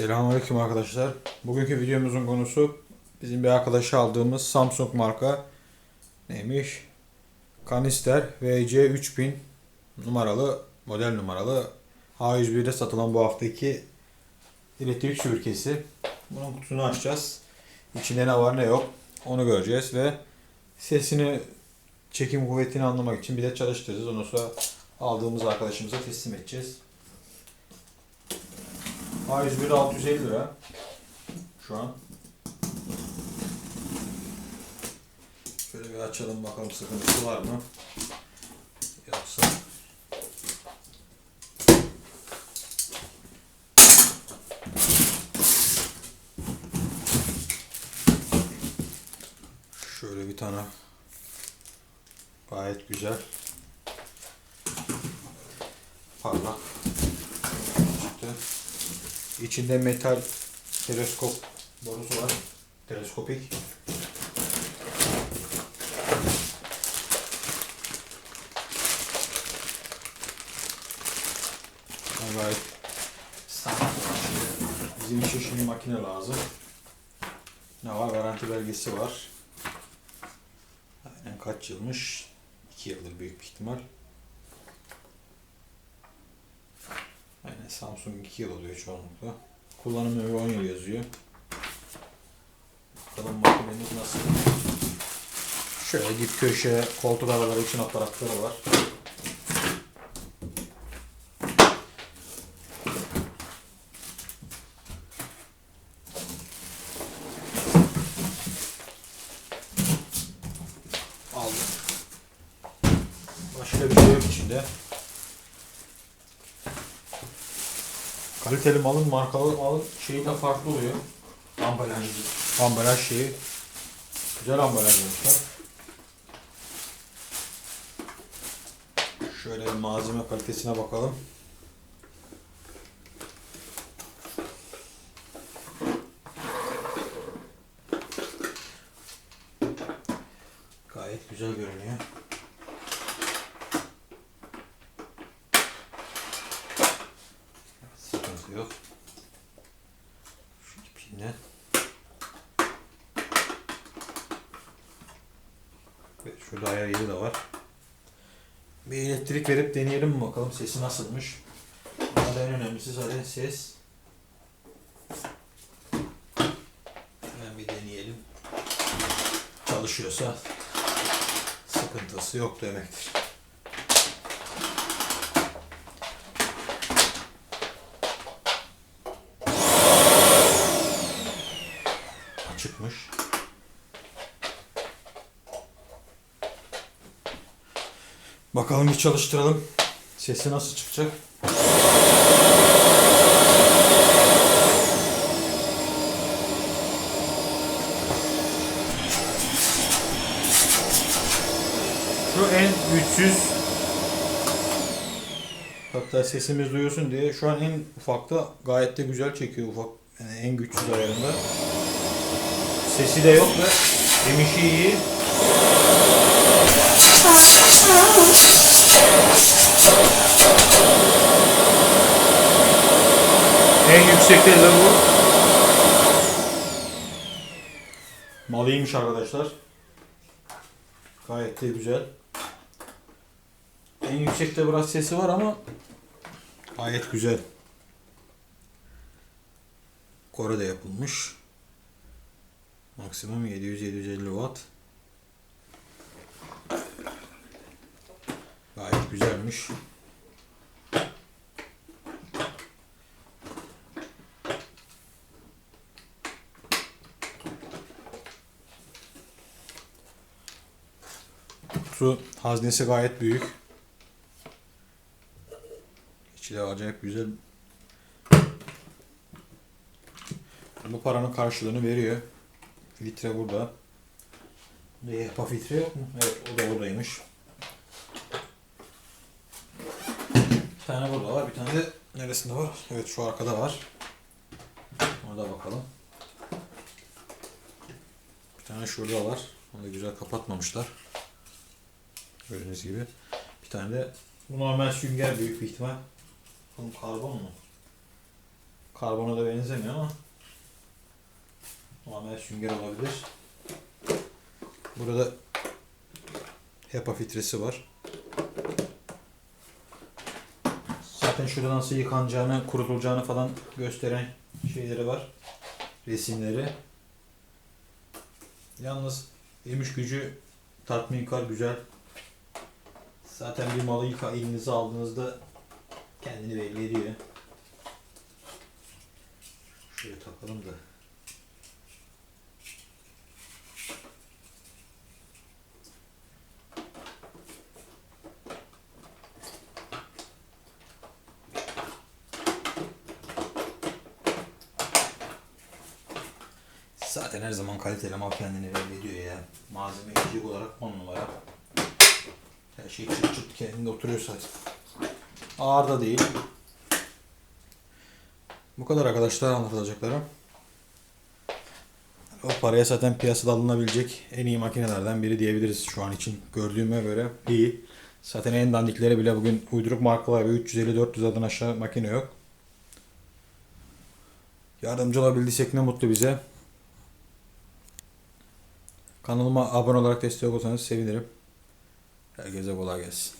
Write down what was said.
Selamünaleyküm arkadaşlar. Bugünkü videomuzun konusu bizim bir arkadaşa aldığımız Samsung marka neymiş? Kanister VC3000 numaralı model numaralı A101'de satılan bu haftaki elektrik süpürgesi. Bunun kutusunu açacağız. İçinde ne var ne yok onu göreceğiz ve sesini çekim kuvvetini anlamak için bir de çalıştıracağız. Ondan sonra aldığımız arkadaşımıza teslim edeceğiz. A101 650 lira. Şu an. Şöyle bir açalım bakalım sıkıntısı var mı? Yoksa Şöyle bir tane gayet güzel parlak. İçinde metal teleskop borusu var. Teleskopik. Gayet. Bizim için şimdi makine lazım. Ne var? Garanti belgesi var. Aynen kaç yılmış? 2 yıldır büyük bir ihtimal. Aynen Samsung 2 yıl oluyor çoğunlukla. Kullanım ömrü 10 yıl yazıyor. Bakalım makinemiz nasıl. Şöyle dip köşe koltuk araları için aparatları var. Aldım. Başka bir şey yok içinde. Kaliteli malın markalı malın şeyi de farklı oluyor. Ambalaj. Ambalaj şeyi. Güzel ambalaj yapmışlar. Şöyle malzeme kalitesine bakalım. Gayet güzel görünüyor. Sıkıntı yok. Şu ipinle. Ve şurada ayar yeri de var. Bir elektrik verip deneyelim bakalım sesi nasılmış. Ama en önemlisi zaten ses. Hemen bir deneyelim. Çalışıyorsa sıkıntısı yok demektir. Açıkmış. Bakalım bir çalıştıralım. Sesi nasıl çıkacak? Şu en güçsüz Hatta sesimiz duyulsun diye şu an en ufakta gayet de güzel çekiyor ufak yani en güçsüz ayarında. Sesi de yok ve emişi iyi. En yüksekte de bu. Malıymış arkadaşlar. Gayet de güzel. En yüksekte biraz sesi var ama gayet güzel. Kore'de yapılmış. Maksimum 700-750 watt. Gayet güzelmiş. Kutu haznesi gayet büyük. İçi de acayip güzel. Bu paranın karşılığını veriyor. Filtre burada. YPA filtre yok mu? Evet o da buradaymış. Tane burada var. Bir tane de neresinde var? Evet şu arkada var. Orada bakalım. Bir tane şurada var. Onu da güzel kapatmamışlar. Gördüğünüz gibi. Bir tane de bu normal sünger büyük bir ihtimal. Bakalım karbon mu? Karbona da benzemiyor ama tamamen sünger olabilir. Burada HEPA filtresi var. Zaten şurada nasıl yıkanacağını, kurutulacağını falan gösteren şeyleri var. Resimleri. Yalnız emiş gücü tatminkar güzel. Zaten bir malı yıka elinize aldığınızda kendini belli ediyor. Şuraya takalım da. Zaten her zaman kaliteli mal kendini belli ediyor ya. Malzeme içerik olarak 10 numara. Her şey çıt çıt kendinde oturuyor zaten. Ağır da değil. Bu kadar arkadaşlar anlatacaklarım. O paraya zaten piyasada alınabilecek en iyi makinelerden biri diyebiliriz şu an için. Gördüğüme göre iyi. Zaten en dandikleri bile bugün uyduruk markalar ve 350-400 adan aşağı makine yok. Yardımcı olabildiysek ne mutlu bize. Kanalıma abone olarak destek olursanız sevinirim. Herkese kolay gelsin.